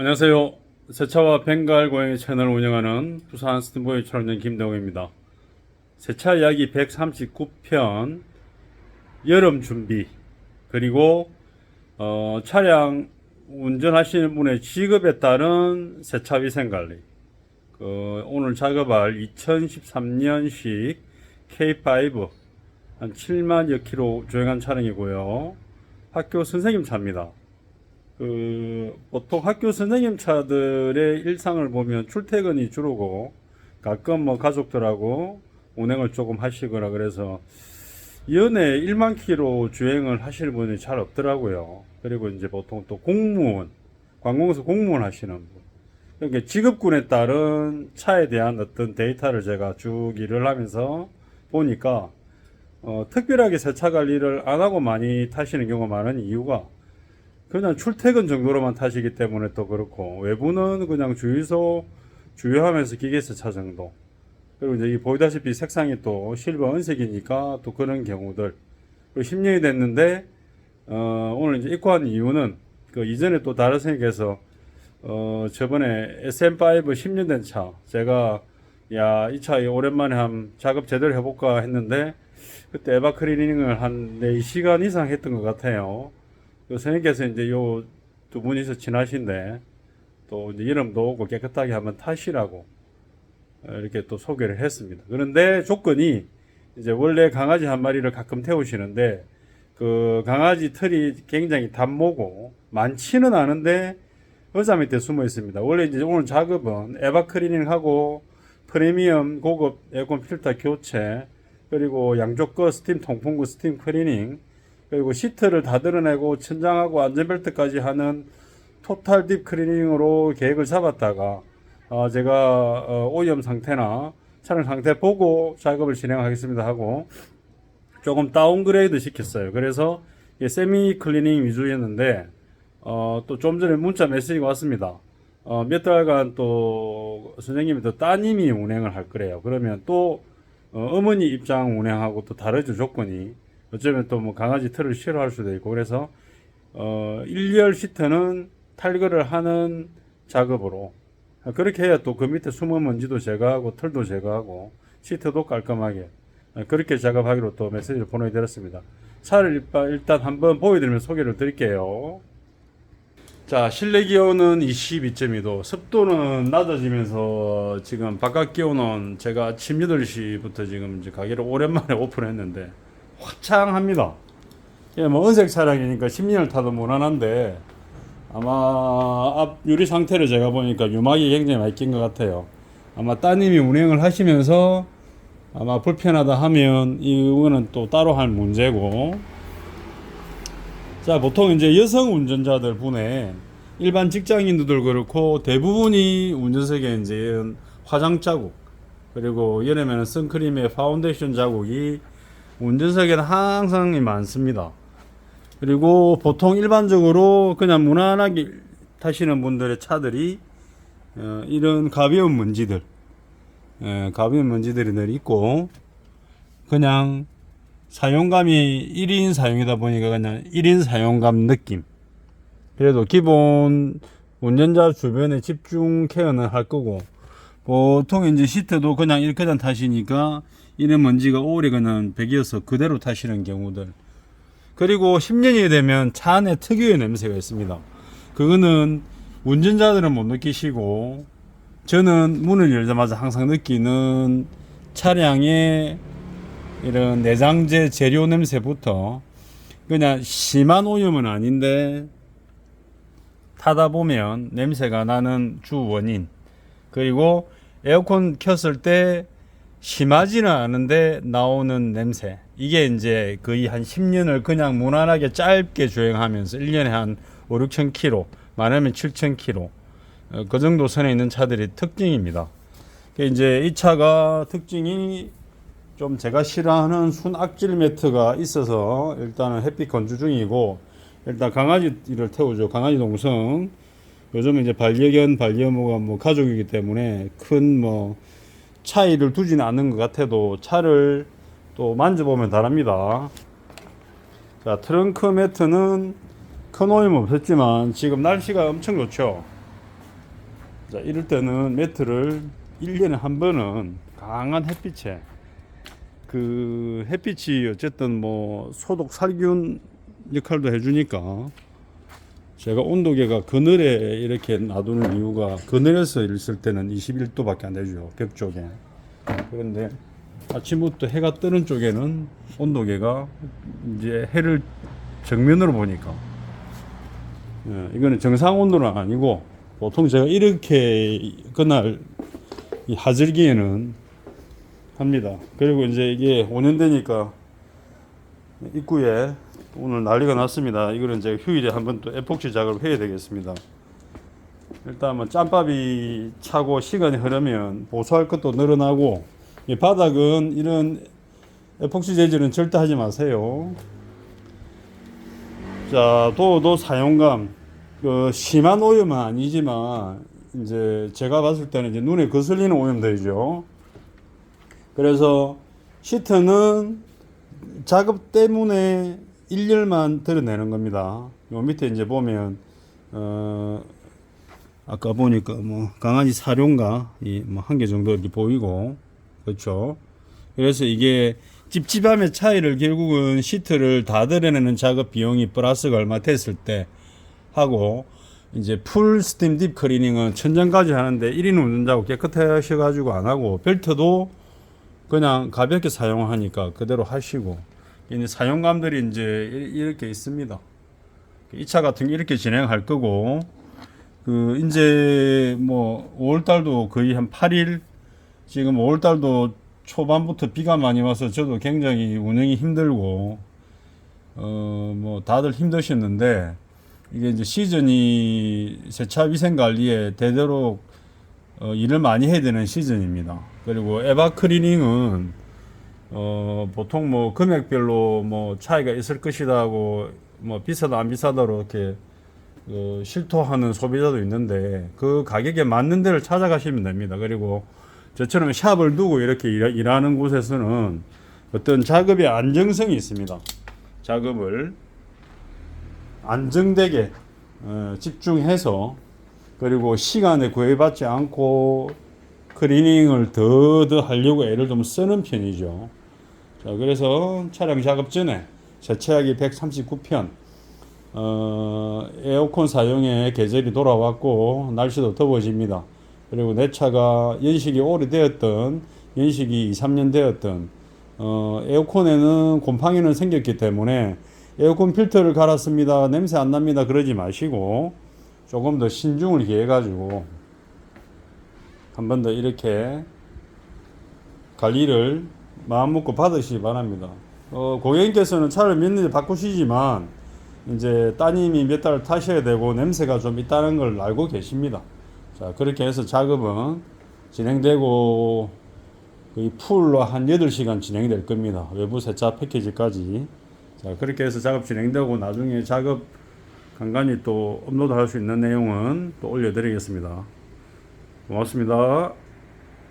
안녕하세요. 세차와 벵갈 고양이 채널 운영하는 부산 스팀보이 촬영장 김동호입니다. 세차 이야기 139편 여름 준비 그리고 어, 차량 운전하시는 분의 직업에 따른 세차 위생 관리 그, 오늘 작업할 2013년식 K5 한 7만여 킬로 주행한 차량이고요. 학교 선생님 차입니다. 그 보통 학교 선생님 차들의 일상을 보면 출퇴근이 주로고 가끔 뭐 가족들하고 운행을 조금 하시거나 그래서 연에 1만 킬로 주행을 하시는 분이 잘 없더라고요. 그리고 이제 보통 또 공무원, 관공서 공무원 하시는 분. 그러니까 직업군에 따른 차에 대한 어떤 데이터를 제가 쭉 일을 하면서 보니까 어, 특별하게 세차 관리를 안 하고 많이 타시는 경우가 많은 이유가 그냥 출퇴근 정도로만 타시기 때문에 또 그렇고 외부는 그냥 주유소 주유하면서 기계세 차 정도. 그리고 이제 이 보이다시피 색상이 또 실버 은색이니까 또 그런 경우들. 그리고 10년이 됐는데 어, 오늘 이제 입고한 이유는 그 이전에 또 다른 선생님께서 어, 저번에 SM5 10년 된 차. 제가 야 이 차 오랜만에 한 작업 제대로 해볼까 했는데 그때 에바 클리닝을 한 4시간 이상 했던 것 같아요. 그 선생님께서 이제 요 두 분이서 친하신데 또 이름도 오고 깨끗하게 한번 타시라고 어, 이렇게 또 소개를 했습니다. 그런데 조건이 이제 원래 강아지 한 마리를 가끔 태우시는데 그 강아지 털이 굉장히 단모고 많지는 않은데 의자 밑에 숨어 있습니다. 원래 이제 오늘 작업은 에바 클리닝하고 프리미엄 고급 에어컨 필터 교체 그리고 양쪽 거 스팀 통풍구 스팀 클리닝 그리고 시트를 다 드러내고 천장하고 안전벨트까지 하는 토탈 딥 클리닝으로 계획을 잡았다가 어, 제가 어, 오염 상태나 차량 상태 보고 작업을 진행하겠습니다 하고 조금 다운그레이드 시켰어요. 그래서 이게 세미 클리닝 위주였는데 어, 또 좀 전에 문자 메시지가 왔습니다. 어, 몇 달간 또 선생님이 또 따님이 운행을 할 거래요. 그러면 또 어, 어머니 입장 운행하고 또 다르죠 조건이. 어쩌면 또 뭐 강아지 털을 싫어할 수도 있고 그래서 어, 1열 시트는 탈거를 하는 작업으로 그렇게 해야 또 그 밑에 숨은 먼지도 제거하고 털도 제거하고 시트도 깔끔하게 어, 그렇게 작업하기로 또 메시지를 보내드렸습니다. 차를 일단, 한번 보여드리면 소개를 드릴게요. 자, 실내 기온은 22.2도, 습도는 낮아지면서 지금 바깥 기온은 제가 아침 8시부터 지금 이제 가게를 오랜만에 오픈했는데 화창합니다. 예, 뭐 은색 차량이니까 10년을 타도 무난한데 아마 앞 유리 상태를 제가 보니까 유막이 굉장히 많이 낀 것 같아요. 아마 따님이 운행을 하시면서 아마 불편하다 하면 이거는 또 따로 할 문제고 자, 보통 이제 여성 운전자들 분에 일반 직장인들도 그렇고 대부분이 운전석에 이제 화장 자국 그리고 여름에는 선크림에 파운데이션 자국이 운전석에는 항상 많습니다. 그리고 보통 일반적으로 그냥 무난하게 타시는 분들의 차들이 어, 이런 가벼운 먼지들, 예, 가벼운 먼지들이 늘 있고 그냥 사용감이 1인 사용이다 보니까 그냥 1인 사용감 느낌. 그래도 기본 운전자 주변에 집중 케어는 할 거고, 보통 이제 시트도 그냥 이렇게 단 타시니까 이런 먼지가 오래 그냥 배기어서 그대로 타시는 경우들. 그리고 10년이 되면 차 안에 특유의 냄새가 있습니다. 그거는 운전자들은 못 느끼시고, 저는 문을 열자마자 항상 느끼는 차량의 이런 내장재 재료 냄새부터 그냥 심한 오염은 아닌데 타다 보면 냄새가 나는 주 원인 그리고 에어컨 켰을 때 심하지는 않은데 나오는 냄새 이게 이제 거의 한 10년을 그냥 무난하게 짧게 주행하면서 1년에 한 5, 6천 킬로 많으면 7천 킬로 어, 그 정도 선에 있는 차들이 특징입니다. 이제 이 차가 특징이 좀 제가 싫어하는 순악질 매트가 있어서 일단은 햇빛 건조 중이고 일단 강아지를 태우죠. 강아지 동성. 요즘은 이제 반려견, 반려묘가 뭐 가족이기 때문에 큰뭐 차이를 두지는 않는 것 같아도 차를 또 만져보면 다릅니다. 자, 트렁크 매트는 큰 오염 없었지만 지금 날씨가 엄청 좋죠. 자, 이럴 때는 매트를 1년에 한 번은 강한 햇빛에 그 햇빛이 어쨌든 뭐 소독 살균 역할도 해주니까 제가 온도계가 그늘에 이렇게 놔두는 이유가 그늘에서 있을 때는 21도밖에 안 되죠 벽 쪽에 그런데 아침부터 해가 뜨는 쪽에는 온도계가 이제 해를 정면으로 보니까 예, 이거는 정상 온도는 아니고 보통 제가 이렇게 그날 이 하절기에는 합니다. 그리고 이제 이게 5년 되니까 입구에 오늘 난리가 났습니다. 이거는 제가 휴일에 한번 또 에폭시 작업을 해야 되겠습니다. 일단 뭐 짬밥이 차고 시간이 흐르면 보수할 것도 늘어나고 이 바닥은 이런 에폭시 재질은 절대 하지 마세요. 자, 도도 사용감 그 심한 오염은 아니지만 이제 제가 봤을 때는 이제 눈에 거슬리는 오염들이죠. 그래서 시트는 작업 때문에 1열만 드러내는 겁니다. 요 밑에 이제 보면 어 아까 보니까 뭐 강아지 사료인가 이뭐 한 개 정도 이렇게 보이고 그렇죠. 그래서 이게 찝찝함의 차이를 결국은 시트를 다 드러내는 작업 비용이 플러스가 얼마 됐을 때 하고 이제 풀 스팀 딥 클리닝은 천장까지 하는데 1인 운전자고 깨끗하셔 가지고 안 하고 벨트도 그냥 가볍게 사용하니까 그대로 하시고 이제 사용감들이 이제 이- 이렇게 있습니다. 이차 같은 게 이렇게 진행할 거고 그 이제 뭐 5월 달도 거의 한 8일 지금 5월 달도 초반부터 비가 많이 와서 저도 굉장히 운영이 힘들고 어 뭐 다들 힘드셨는데 이게 이제 시즌이 세차 위생 관리에 대대로 어, 일을 많이 해야 되는 시즌입니다. 그리고 에바 클리닝은 어, 보통 뭐 금액별로 뭐 차이가 있을 것이다고 뭐 비싸다 안 비싸다로 이렇게 어, 실토하는 소비자도 있는데 그 가격에 맞는 데를 찾아가시면 됩니다. 그리고 저처럼 샵을 두고 이렇게 일, 일하 는 곳에서는 어떤 작업의 안정성이 있습니다. 작업을 안정되게 어, 집중해서 그리고 시간에 구애받지 않고 클리닝을 더더 하려고 애를 좀 쓰는 편이죠. 자, 그래서 차량 작업 전에 세차하기 139편 어, 에어컨 사용에 계절이 돌아왔고 날씨도 더워집니다. 그리고 내 차가 연식이 오래되었던 연식이 2, 3년 되었던 어, 에어컨에는 곰팡이는 생겼기 때문에 에어컨 필터를 갈았습니다. 냄새 안 납니다. 그러지 마시고 조금 더 신중을 기해 가지고 한 번 더 이렇게 관리를 마음 먹고 받으시기 바랍니다. 어, 고객님께서는 차를 몇 년째 바꾸시지만 이제 따님이 몇 달 타셔야 되고 냄새가 좀 있다는 걸 알고 계십니다. 자, 그렇게 해서 작업은 진행되고 거의 풀로 한 8시간 진행될 겁니다. 외부 세차 패키지까지. 자, 그렇게 해서 작업 진행되고 나중에 작업 간간히 또 업로드 할 수 있는 내용은 또 올려드리겠습니다. 고맙습니다.